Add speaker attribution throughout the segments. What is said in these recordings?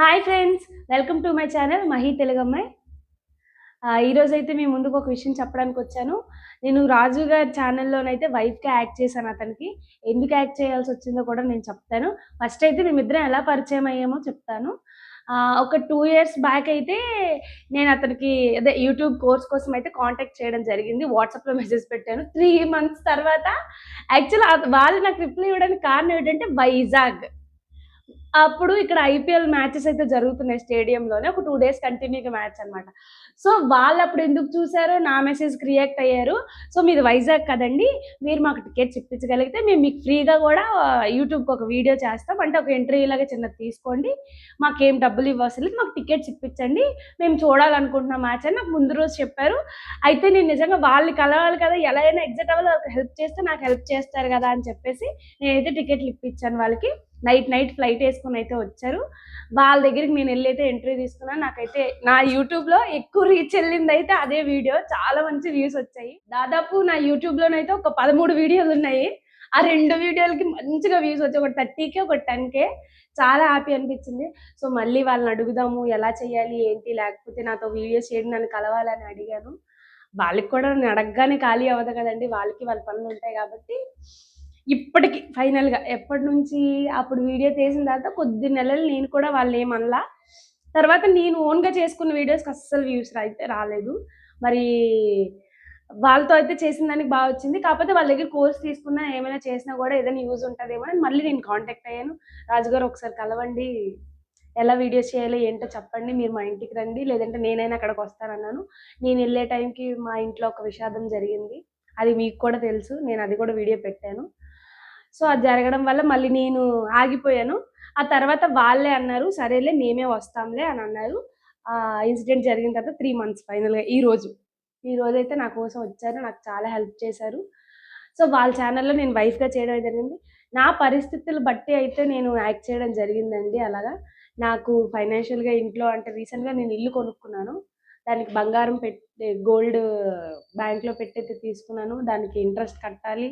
Speaker 1: Hi friends welcome to my channel Mahi తెలుగమ్మాయి ఈరోజు అయితే మీ ముందుకు ఒక విషయం చెప్పడానికి వచ్చాను. నేను రాజు గారి ఛానల్లోనైతే వైఫ్గా యాక్ట్ చేశాను అతనికి. ఎందుకు యాక్ట్ చేయాల్సి వచ్చిందో కూడా నేను చెప్తాను. ఫస్ట్ అయితే మేమిద్దరం ఎలా పరిచయం అయ్యామో చెప్తాను. ఒక టూ ఇయర్స్ బ్యాక్ అయితే నేను అతనికి అదే యూట్యూబ్ కోర్స్ కోసం అయితే కాంటాక్ట్ చేయడం జరిగింది. వాట్సాప్లో మెసేజ్ పెట్టాను. త్రీ మంత్స్ తర్వాత యాక్చువల్ వాళ్ళు నాకు రిప్లై ఇవ్వడానికి కారణం ఏంటంటే వైజాగ్ అప్పుడు ఇక్కడ ఐపీఎల్ మ్యాచెస్ అయితే జరుగుతున్నాయి స్టేడియంలోనే ఒక టూ డేస్ కంటిన్యూగా మ్యాచ్ అనమాట సో వాళ్ళు అప్పుడు ఎందుకు చూసారో నా మెసేజ్ క్రియేట్ అయ్యారు. సో మీది వైజాగ్ కదండి మీరు మాకు టికెట్స్ ఇప్పించగలిగితే మేము మీకు ఫ్రీగా కూడా యూట్యూబ్కి ఒక వీడియో చేస్తాం. అంటే ఒక ఎంట్రీ లాగా చిన్నది తీసుకోండి. మాకేం డబ్బులు ఇవ్వాల్సి మాకు టికెట్స్ ఇప్పించండి మేము చూడాలనుకుంటున్నాం మ్యాచ్ అని నాకు ముందు రోజు చెప్పారు. అయితే నేను నిజంగా వాళ్ళని కలవాలి కదా ఎలా అయినా ఎగ్జిట్ అవ్వాలి. వాళ్ళకి హెల్ప్ చేస్తే నాకు హెల్ప్ చేస్తారు కదా అని చెప్పేసి నేనైతే టికెట్లు ఇప్పించాను వాళ్ళకి. నైట్ నైట్ ఫ్లైట్ వేసుకొని అయితే వచ్చారు. వాళ్ళ దగ్గరికి నేను వెళ్ళి అయితే ఎంట్రీ తీసుకున్నాను. నాకైతే నా యూట్యూబ్లో ఎక్కువ రీచ్ వెళ్ళింది అయితే అదే వీడియో. చాలా మంచి వ్యూస్ వచ్చాయి. దాదాపు నా యూట్యూబ్లోనైతే ఒక పదమూడు వీడియోలు ఉన్నాయి. ఆ రెండు వీడియోలకి మంచిగా వ్యూస్ వచ్చాయి. ఒక థర్టీకే ఒక టెన్కే చాలా హ్యాపీ అనిపించింది. సో మళ్ళీ వాళ్ళని అడుగుదాము ఎలా చేయాలి ఏంటి? లేకపోతే నాతో వీడియోస్ చేయండి నన్ను కలవాలని అడిగాను. వాళ్ళకి కూడా నేను అడగగానే ఖాళీ అవ్వదు కదండి. వాళ్ళకి వాళ్ళ పనులు ఉంటాయి కాబట్టి ఇప్పటికి ఫైనల్గా ఎప్పటి నుంచి అప్పుడు వీడియో తీసిన తర్వాత కొద్ది నెలలు నేను కూడా వాళ్ళు ఏమనలా. తర్వాత నేను ఓన్గా చేసుకున్న వీడియోస్కి అస్సలు వ్యూస్ అయితే రాలేదు. మరి వాళ్ళతో అయితే చేసిన దానికి బాగా వచ్చింది. కాకపోతే వాళ్ళ దగ్గర కోర్స్ తీసుకున్నా ఏమైనా చేసినా కూడా ఏదైనా యూజ్ ఉంటుందేమో అని మళ్ళీ నేను కాంటాక్ట్ అయ్యాను. రాజుగారు ఒకసారి కలవండి. ఎలా వీడియోస్ చేయాలో ఏంటో చెప్పండి. మీరు మా ఇంటికి రండి. లేదంటే నేనైనా అక్కడికి వస్తానన్నాను. నేను వెళ్ళే టైంకి మా ఇంట్లో ఒక విషాదం జరిగింది. అది మీకు కూడా తెలుసు. నేను అది కూడా వీడియో పెట్టాను. సో అది జరగడం వల్ల మళ్ళీ నేను ఆగిపోయాను. ఆ తర్వాత వాళ్ళే అన్నారు సరేలే మేమే వస్తాంలే అని అన్నారు. ఆ ఇన్సిడెంట్ జరిగిన తర్వాత త్రీ మంత్స్ ఫైనల్గా ఈ రోజు. ఈ రోజు అయితే నా కోసం వచ్చారు నాకు చాలా హెల్ప్ చేశారు. సో వాళ్ళ ఛానల్లో నేను వైఫ్గా చేయడం జరిగింది. నా పరిస్థితులు బట్టి అయితే నేను యాక్ట్ చేయడం జరిగిందండి అలాగా. నాకు ఫైనాన్షియల్గా ఇంట్లో అంటే రీసెంట్గా నేను ఇల్లు కొనుక్కున్నాను. దానికి బంగారం పెట్టి గోల్డ్ బ్యాంక్లో పెట్టయితే తీసుకున్నాను. దానికి ఇంట్రెస్ట్ కట్టాలి.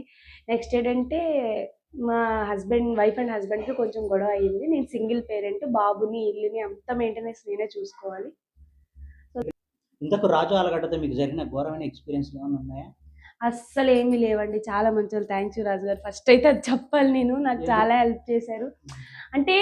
Speaker 1: నెక్స్ట్ ఏంటంటే మా హస్బెండ్ వైఫ్ అండ్ హస్బెండ్కి కొంచెం గొడవ అయ్యింది. నేను సింగిల్ పేరెంట్ బాబుని ఇల్లుని అంత మెయింటెనెన్స్ నేనే చూసుకోవాలి.
Speaker 2: ఇంతకు రాజు ఆలగడ్డతో మీకు జరిగిన ఘోరమైన ఎక్స్పీరియన్స్ ఏమైనా ఉన్నాయా?
Speaker 1: అస్సలు ఏమీ లేవండి. చాలా మంచి వాళ్ళు. థ్యాంక్స్ యూ రాజు గారు. ఫస్ట్ అయితే అది చెప్పాలి నేను. నాకు? చాలా హెల్ప్ చేశారు. అంటే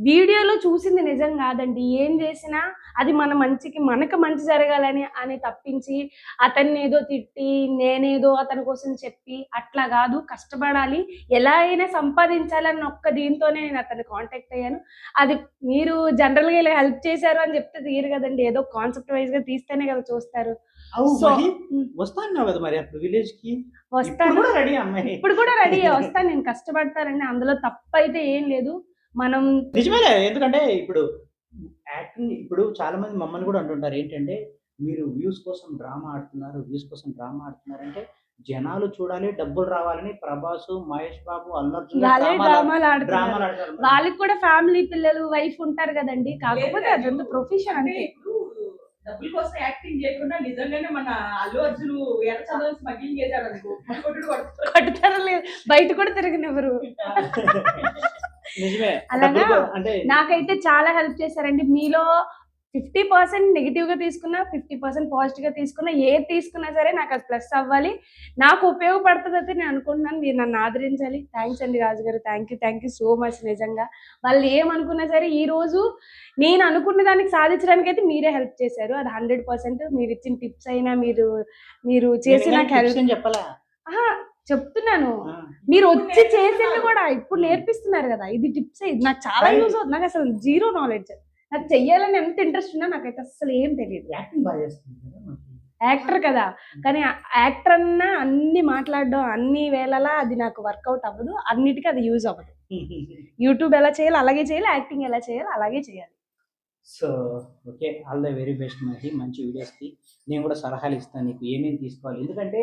Speaker 1: వీడియోలో చూసింది నిజం కాదండి. ఏం చేసినా అది మన మంచికి మనకు మంచి జరగాలని అని తప్పించి అతన్ని ఏదో తిట్టి నేనేదో అతని కోసం చెప్పి అట్లా కాదు. కష్టపడాలి. ఎలా అయినా సంపాదించాలని ఒక్క దీంతోనే నేను అతన్ని కాంటాక్ట్ అయ్యాను. అది మీరు జనరల్గా ఇలా హెల్ప్ చేశారు అని చెప్తే తీరు కదండి. ఏదో కాన్సెప్ట్ వైజ్గా తీస్తేనే కదా చూస్తారు. సో
Speaker 2: మహి, వస్తా అన్నావు కదా మరి అప్పుడు విలేజ్కి? ఇప్పుడు
Speaker 1: వస్తాను
Speaker 2: కూడా రెడీ అమ్మాయి
Speaker 1: ఇప్పుడు కూడా రెడీ వస్తాను నేను కష్టపడతానండి అందులో తప్పు అయితే ఏం లేదు. మనం
Speaker 2: నిజమేలే ఎందుకంటే ఇప్పుడు యాక్టింగ్ ఇప్పుడు చాలా మంది మమ్మల్ని కూడా అంటుంటారు ఏంటంటే మీరు వ్యూస్ కోసం డ్రామా ఆడుతున్నారు వ్యూస్ కోసం డ్రామా ఆడుతున్నారు అంటే జనాలు చూడాలి డబ్బులు రావాలని ప్రభాస్ మహేష్ బాబు అల్లర్జున్
Speaker 1: డ్రామాలు ఆడుతున్నారు. వాళ్ళకి కూడా ఫ్యామిలీ పిల్లలు వైఫ్ ఉంటారు కదండి. కాకపోతే అదంతా ప్రొఫెషన్
Speaker 3: అంటే డబ్బుల కోసం యాక్టింగ్ చేయకుండా నిజంగానే మన అల్లు అర్జున్ ఎర్ర చదువు స్మగ్లింగ్ చేశాడు అనుకో. కొట్టుడు
Speaker 1: లేదు. బయట కూడా తిరగనివ్వరు.
Speaker 2: నిజమే.
Speaker 1: అలాగా? నాకైతే చాలా హెల్ప్ చేశారండి. మీలో ఫిఫ్టీ పర్సెంట్ నెగిటివ్గా తీసుకున్నా ఫిఫ్టీ పర్సెంట్ పాజిటివ్గా తీసుకున్నా ఏది తీసుకున్నా సరే నాకు అది ప్లస్ అవ్వాలి. నాకు ఉపయోగపడుతుంది అయితే నేను అనుకుంటున్నాను మీరు నన్ను ఆదరించాలి. థ్యాంక్స్ అండి Raju garu thank you thank you so much నిజంగా. వాళ్ళు ఏమనుకున్నా సరే ఈ రోజు నేను అనుకున్న దానికి సాధించడానికి అయితే మీరే హెల్ప్ చేశారు. అది హండ్రెడ్ పర్సెంట్ మీరు ఇచ్చిన టిప్స్ అయినా మీరు మీరు చేసి నాకు హెల్ప్
Speaker 2: చెప్పాలా?
Speaker 1: చెప్తున్నాను. మీరు వచ్చి చేసింది కూడా ఇప్పుడు నేర్పిస్తున్నారు కదా. ఇది టిప్స్. ఇది నాకు చాలా యూజ్ అవుతుంది. నాకు అసలు జీరో నాలెడ్జ్. నాకు చెయ్యాలని ఎంత ఇంట్రెస్ట్ ఉన్నా నాకైతే అసలు ఏం తెలియదు
Speaker 2: యాక్టింగ్ బాగా చేస్తుంది కదా మనకి.
Speaker 1: యాక్టర్ కదా. కానీ యాక్టర్ అన్నా అన్ని మాట్లాడడం అన్ని వేళలా అది నాకు వర్కౌట్ అవ్వదు. అన్నిటికీ అది యూజ్ అవ్వదు. యూట్యూబ్ ఎలా చేయాలి అలాగే చేయాలి యాక్టింగ్ ఎలా చేయాలి అలాగే చేయాలి.
Speaker 2: So okay all the very best Mahi మంచి వీడియోస్కి నేను కూడా సలహాలు ఇస్తాను నీకు. ఏమేమి తీసుకోవాలి? ఎందుకంటే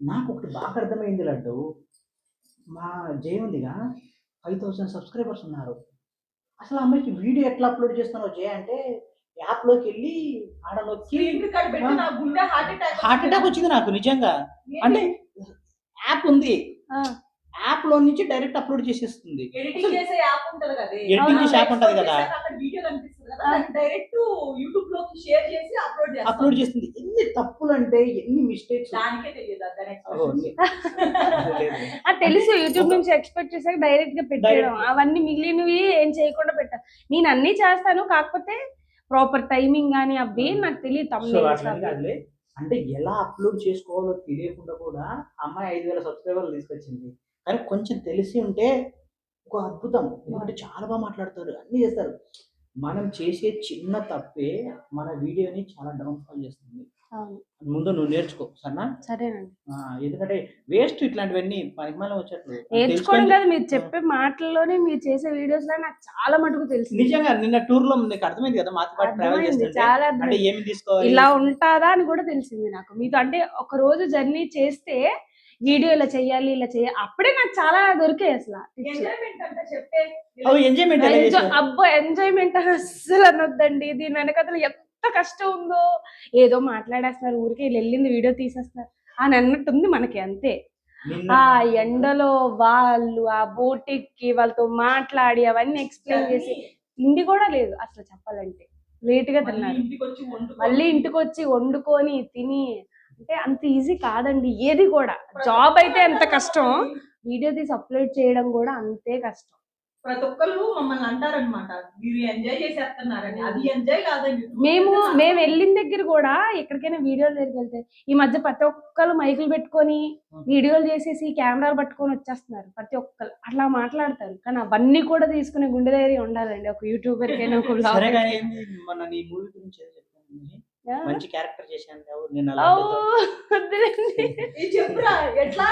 Speaker 2: నాకు ఒకటి బాగా అర్థమైంది లడ్డు. మా జయ ఉందిగా. ఫైవ్ థౌసండ్ సబ్స్క్రైబర్స్ ఉన్నారు. అసలు అమ్మాయికి వీడియో ఎట్లా అప్లోడ్ చేస్తున్నావు జయ అంటే యాప్లోకి వెళ్ళి ఆడ నొక్కి
Speaker 3: హార్ట్ అటాక్
Speaker 2: వచ్చింది. నాకు నిజంగా. అంటే యాప్ ఉంది. యాప్లో నుంచి డైరెక్ట్ అప్లోడ్ చేసేస్తుంది.
Speaker 3: ఎడిటింగ్ చేసే యాప్ ఉంటది కదా.
Speaker 2: Editing
Speaker 1: చేసే
Speaker 2: app ఉంటది కదా.
Speaker 3: డైరెక్ట్ యూట్యూబ్లోకి షేర్ చేసి అప్లోడ్ చేస్తాం.
Speaker 2: అప్లోడ్ చేస్తుంది. ఎన్ని తప్పులు అంటే ఎన్ని మిస్టేక్స్
Speaker 3: దానికే తెలియదు
Speaker 1: తెలుసు. యూట్యూబ్ నుంచి ఎక్స్పెక్ట్ చేసాక డైరెక్ట్గా
Speaker 2: Direct.
Speaker 1: అవన్నీ మిగిలినవి ఏం చేయకుండా పెట్టా నేను అన్ని చేస్తాను. కాకపోతే ప్రాపర్ టైమింగ్ కానీ అవి నాకు తెలియదు
Speaker 2: అంటే ఎలా అప్లోడ్ చేసుకోవాలో తెలియకుండా కూడా అమ్మాయి ఐదు వేల సబ్స్క్రైబర్లు తీసుకొచ్చింది. కానీ కొంచెం తెలిసి ఉంటే ఒక అద్భుతం. ఎందుకంటే చాలా బాగా మాట్లాడతారు. అన్ని చేస్తారు. మనం చేసే చిన్న తప్పే మన వీడియోని చాలా డౌన్ఫాల్ చేస్తుంది. ముందు నువ్వు నేర్చుకో సరేనా?
Speaker 1: సరేనండి.
Speaker 2: ఎందుకంటే వేస్ట్ ఇట్లాంటివన్నీ పనికిమాల వచ్చేట్లు
Speaker 1: నేర్చుకోవడం
Speaker 2: తెలుసుకొని-
Speaker 1: కాదు మీరు చెప్పే మాటల్లోనే మీరు చేసే వీడియోస్లో నాకు చాలా మటుకు తెలిసింది
Speaker 2: నిజంగా నిన్న టూర్లో నీకు అర్థమైంది కదా మాతో పాటు ట్రావెల్ చేస్తుంటే. ఏమి తీసుకోవాలి?
Speaker 1: ఇలా ఉంటాదా అని కూడా తెలిసింది నాకు. మీతో అంటే ఒక రోజు జర్నీ చేస్తే వీడియో ఇలా చేయాలి ఇలా చేయాలి అప్పుడే నాకు చాలా దొరికాయి అసలు? అబ్బో ఎంజాయ్మెంట్ అని అస్సలు అనొద్దండి. దీని వెనకతలు ఎంత కష్టం ఉందో. ఏదో మాట్లాడేస్తున్నారు ఊరికే వీళ్ళు వెళ్ళింది వీడియో తీసేస్తున్నారు అని అన్నట్టుంది మనకి అంతే. ఆ ఎండలో వాళ్ళు ఆ బోటిక్కి వాళ్ళతో మాట్లాడి అవన్నీ ఎక్స్ప్లెయిన్ చేసి తిండి కూడా లేదు అసలు చెప్పాలంటే.
Speaker 3: లేట్గా
Speaker 1: తిన్నారు.
Speaker 3: ఇంటికి వచ్చి వండుకొని
Speaker 1: మళ్ళీ ఇంటికి వచ్చి వండుకొని తిని అంటే అంత ఈజీ కాదండి ఏది కూడా. జాబ్ అయితే ఎంత కష్టం వీడియో తీసి అప్లోడ్ చేయడం కూడా అంతే కష్టం.
Speaker 3: ప్రతి ఒక్కళ్ళు మమ్మల్ని అంటారనమాట మీరు ఎంజాయ్ చేసేస్తున్నారని. అది ఎంజాయ్ కాదండి.
Speaker 1: మేము మేము వెళ్ళిన దగ్గర కూడా ఎక్కడికైనా వీడియోలు దగ్గరికి వెళ్తే ఈ మధ్య ప్రతి ఒక్కరు మైకులు పెట్టుకొని వీడియోలు చేసేసి కెమెరాలు పట్టుకొని వచ్చేస్తున్నారు ప్రతి ఒక్కరు అట్లా మాట్లాడతారు. కానీ అవన్నీ కూడా తీసుకునే గుండె ధైర్యం ఉండాలండి. ఒక యూట్యూబర్ కైనా ఒక
Speaker 2: మంచి క్యారెక్టర్ చేశాను నేను అలా.
Speaker 3: ఇది ఎట్లా?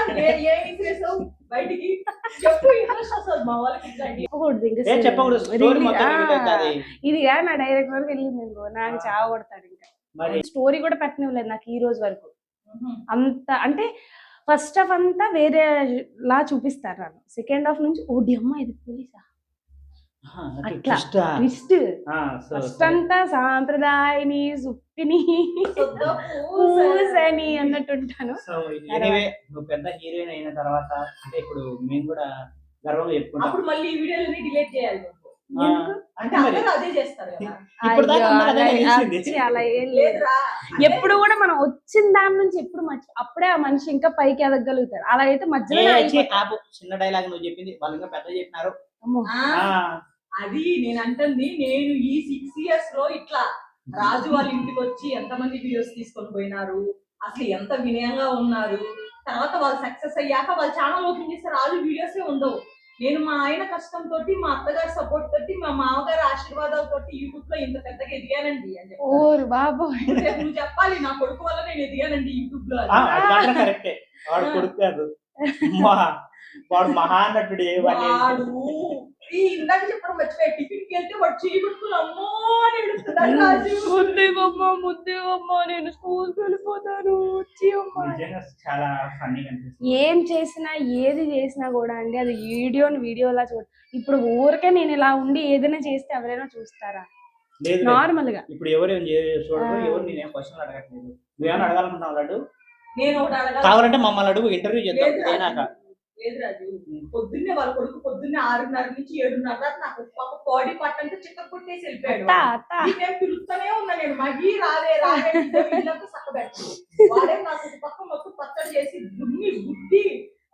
Speaker 3: బయటికి? చెప్పు
Speaker 1: నా డైరెక్ట్ వరకు వెళ్ళింది నాకు. చావ కొడతాడు ఇంకా.
Speaker 2: మరి?
Speaker 1: స్టోరీ కూడా పెట్టనివ్వలేదు నాకు ఈ రోజు వరకు. అంత అంటే ఫస్ట్ హాఫ్ అంతా వేరే లా చూపిస్తారు నన్ను. సెకండ్ హాఫ్ నుంచి ఓడి అమ్మ ఇది పోలీసా?
Speaker 2: అట్లా?
Speaker 1: ట్విస్ట్. ఫస్ట్. అంతా సాంప్రదాయని సుప్పిని పూసని అన్నట్టుంటాను.
Speaker 2: పెద్ద హీరోయిన్ అయిన తర్వాత అంటే ఇప్పుడు మేము కూడా గర్వంగా చెప్పుకుంటాం.
Speaker 3: అప్పుడు మళ్ళీ ఈ వీడియోలని డిలీట్ చేయాలి
Speaker 1: అలా- ఏం లేదు. ఎప్పుడు కూడా మనం వచ్చిన దాని నుంచి ఎప్పుడు మర్చి అప్పుడే ఆ మనిషి ఇంకా పైకి ఎదగలుగుతాడు. అలా అయితే మధ్యలో.
Speaker 2: చిన్న డైలాగ్ నువ్వు చెప్పింది. వాళ్ళు ఇంకా పెద్ద చెప్పినారు.
Speaker 3: అది నేను అంటుంది నేను ఈ సిక్స్ ఇయర్స్లో ఇట్లా రాజు వాళ్ళ ఇంటికి వచ్చి ఎంతమంది వీడియోస్ తీసుకొని పోయినారు అసలు ఎంత వినయంగా ఉన్నారు. తర్వాత వాళ్ళు సక్సెస్ అయ్యాక వాళ్ళ ఛానల్ ఓపెన్ చేస్తే రాజు వీడియోస్ ఉండవు. నేను మా ఆయన కష్టం తోటి మా అత్తగారి సపోర్ట్ తోటి మా మామగారి ఆశీర్వాదాల తోటి యూట్యూబ్లో ఇంత పెద్దగా ఎదిగానండి అని.
Speaker 1: ఓరు బాబు
Speaker 3: నువ్వు చెప్పాలి నా కొడుకు వల్ల నేను ఎదిగానండి
Speaker 2: యూట్యూబ్లో కరెక్టే కొడుకు కాదు. వాడు మహానటుడు ఏ వాడి
Speaker 3: ఈ ఇందాక చెప్పడం మర్చిపోయా. టిఫిన్కి వెళ్తే వాడు అమ్మో అని ఎడుస్తున్నాడు రాజు.
Speaker 1: ముద్దేవమ్మ ముద్దేవమ్మ నేను స్కూల్కి వెళ్ళిపోతాను.
Speaker 2: నిజంగా చాలా ఫన్నీగా అనిపిస్తుంది.
Speaker 1: ఏం చేసినా ఏది చేసినా కూడా అండి అది వీడియోని వీడియోలా చూడ ఇప్పుడు ఊరికే నేను ఇలా ఉండి ఏదైనా చేస్తే ఎవరైనా చూస్తారా?
Speaker 2: లేదు.
Speaker 1: నార్మల్గా
Speaker 2: ఇప్పుడు ఎవరు ఏం చూడరు. ఎవరు నేనేం క్వశ్చన్ అడగట్లేదు. నువ్వేమైనా అడగాలనుకున్నావు లడ్డు?
Speaker 3: నేను ఒకటి అడగాలి.
Speaker 2: కావాలంటే మమ్మల్ని అడుగు ఇంటర్వ్యూ చేద్దాం.
Speaker 3: లేదు రాజు. పొద్దున్నే వాళ్ళ కొడుకు పొద్దున్నే ఆరున్నర నుంచి ఏడున్నర దాకా నాకు ఒక బాడీ పార్ట్ అంతా చిక్క కొట్టేసి వెళ్ళిపోయాడు నేను పిలుస్తూనే ఉన్నా నేను. మగి రాలే రాలే ఇల్లంతా చక్కబెట్టు వాడే నాకు ఒక పక్క మొత్తం పచ్చడి చేసి దున్ని గుద్ది.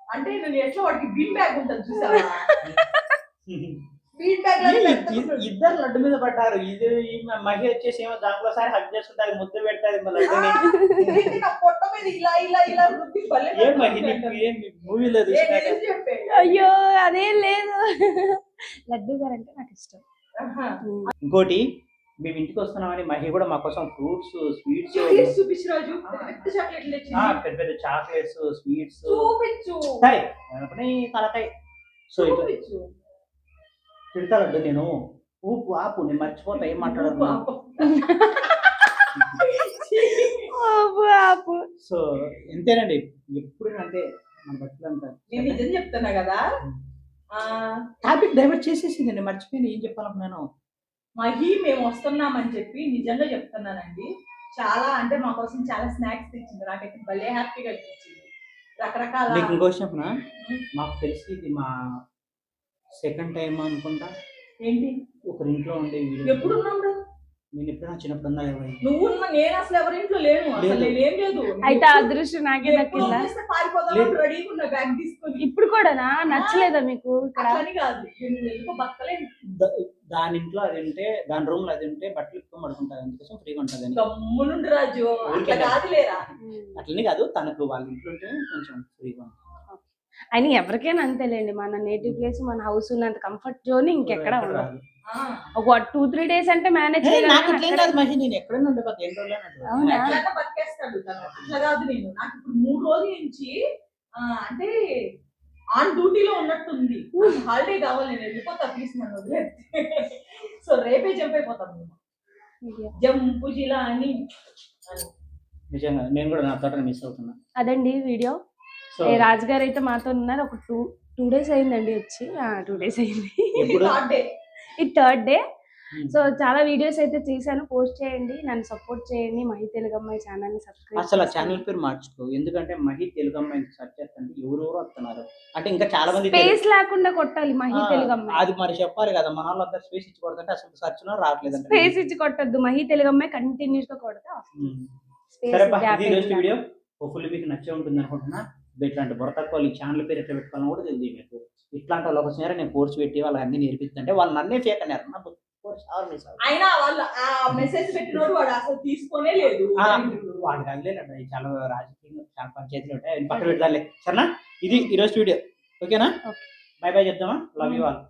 Speaker 3: అంటే నేను ఎట్లా వాడికి బీన్ బ్యాగ్ ఉంటుంది చూసావా?
Speaker 2: ఇద్దరు లడ్డు మీద పడ్డారు. ఇది ఈ మహి వచ్చేసి ఏమో దాంట్లో సారి హక్ చేసుకుంటారు ముద్దు పెడతారు మూవీలో.
Speaker 1: అయ్యో అదేం లేదు. లడ్డు గారు అంటే నాకు ఇష్టం.
Speaker 2: ఇంకోటి మేము ఇంటికి వస్తున్నామని మహి కూడా మా కోసం ఫ్రూట్స్ స్వీట్స్
Speaker 3: పెద్ద
Speaker 2: పెద్ద చాక్లెట్స్ స్వీట్స్.
Speaker 3: చూపించు.
Speaker 2: తలకాయ. సో ఇట్లా
Speaker 3: చూపించు
Speaker 2: తిడతా లడ్డు నేను. ఊపు ఆపు నేను మర్చిపోతా ఏం మాట్లాడదు. సో ఎంతేనండి? ఎప్పుడు అంటే మన బతులంతా
Speaker 3: నేను నిజం చెప్తున్నా కదా. ఆ
Speaker 2: టాపిక్ డైవర్ట్ చేసేసింది నేను మర్చిపోయిన ఏం చెప్పాలనుకున్నాను?
Speaker 3: మహి మేము వస్తున్నామని చెప్పి నిజంగా చెప్తున్నానండి. చాలా అంటే మా కోసం చాలా స్నాక్స్ తెచ్చింది. నాకైతే భలే హ్యాపీగా అనిపించింది. రకరకాల
Speaker 2: నీకు ఇంకో విషయం చెప్పనా? మాకు తెలిసి ఇది మా సెకండ్ టైం అనుకుంటా.
Speaker 3: ఏంటి?
Speaker 2: ఒకరి ఇంట్లో ఉండే వీడియో.
Speaker 3: ఎప్పుడు ఉన్నాం రా?
Speaker 2: నేను ఎప్పుడైనా చిన్నప్పుడు ఉన్నా ఎవరు?
Speaker 3: నువ్వు ఉన్న నేను అసలు ఎవరింట్లో లేను. అసలు
Speaker 2: లేదు.
Speaker 3: నేనేం లేదు.
Speaker 1: అయితే ఆ అదృష్టం నాకే దక్కిందా
Speaker 3: పారిపోదాం ఉన్న బ్యాగ్ తీసుకొని.
Speaker 1: ఇప్పుడు కూడానా? నచ్చలేదా మీకు ఇక్కడ?
Speaker 3: అట్లని కాదు. ఎందుకో
Speaker 2: దాని ఇంట్లో అది ఉంటే దాని రూమ్లో అది ఉంటే బట్టలు ఎక్కువ పడుకుంటారు. అందుకోసం ఫ్రీగా ఉంటుంది అని
Speaker 3: గమ్మునుండి రాజు. అట్లా కాదు లేరా
Speaker 2: అట్లనే కాదు. తనకు వాళ్ళ ఇంట్లో ఉంటే కొంచెం ఫ్రీగా ఉంటుంది
Speaker 1: అని ఎవరికైనా అంతేలేండి. మన నేటివ్ ప్లేస్ మన హౌస్ ఉన్నంత కంఫర్ట్ జోన్ ఇంకెక్కడ ఉండదు. ఒక టూ త్రీ డేస్ అంటే మేనేజ్
Speaker 3: మూడు రోజుల నుంచి అంటే ఆన్ డ్యూటీలో ఉన్నట్టుంది. హాలిడే కావాలి నేను వెళ్ళిపోతా ప్లీజ్ నన్ను సో రేపే జంప్ అయిపోతాం మేము. జంపు జిలా అని.
Speaker 2: నిజంగా నేను కూడా నా తోట మిస్ అవుతున్నా.
Speaker 1: అదండి వీడియో రాజుగారు అయితే మాతో ఉన్నారు ఒక టూ టూ డేస్ అయిందండి వచ్చి. టూ డేస్ అయింది.
Speaker 2: ఎప్పుడు?
Speaker 3: థర్డ్ డే
Speaker 1: ఇది థర్డ్ డే
Speaker 2: ఉమ్.
Speaker 1: సో చాలా వీడియోస్ అయితే చేశాను పోస్ట్ చేయండి నన్ను సపోర్ట్ చేయండి. మహి తెలుగు అమ్మాయి ఛానల్ని సబ్స్క్రైబ్
Speaker 2: అసలు ఆ ఛానల్ పేరు మార్చుకో. ఎందుకంటే మహి తెలుగు అమ్మాయి సెర్చ్ చేస్తుంటే ఎవరెవరు వస్తున్నారు. అంటే ఇంకా చాలా మంది
Speaker 1: స్పేస్ లేకుండా కొట్టాలి మహి
Speaker 2: ఆ,
Speaker 1: తెలుగు అమ్మాయి.
Speaker 2: అది మరి చెప్పాలి కదా. మన వాళ్ళంతా స్పేస్ ఇచ్చి కొడుతుంటే అసలు సెర్చ్లో రావట్లేదు
Speaker 1: స్పేస్ ఇచ్చి కొట్టద్దు. మహి తెలుగు అమ్మాయి కంటిన్యూస్గా కొడతా.
Speaker 2: సరే
Speaker 1: స్పేస్
Speaker 2: వీడియో హోప్ఫుల్లీ మీకు నచ్చే ఉంటుంది అనుకుంటున్నా. ఇట్లాంటి బుర్రతక్కువ ఈ ఛానల్ పేరు ఎట్లా పెట్టుకోవాలని కూడా తెలియదు మీకు. ఇట్లాంటి వాళ్ళకి వచ్చినారా నేను కోర్స్ పెట్టి వాళ్ళకి అన్ని నేర్పిస్తుంటే వాళ్ళు నన్నే ఫేక్ అన్నారు. నా కోర్స్ ఎవరు miss అవ్వరు.
Speaker 3: అయినా వాళ్ళు ఆ మెసేజ్ పెట్టినోడు వాడు అసలు తీసుకోనే లేదు.
Speaker 2: ఆ, వాళ్ళు కదిలేదండి అవి చాలా రాజకీయంగా చాలా పంచాయతీలు ఉంటాయి. అవి పక్కన పెడతాలే సరేనా? ఇది ఈరోజు వీడియో. ఓకేనా. Bye bye చెప్దామా? Love you all.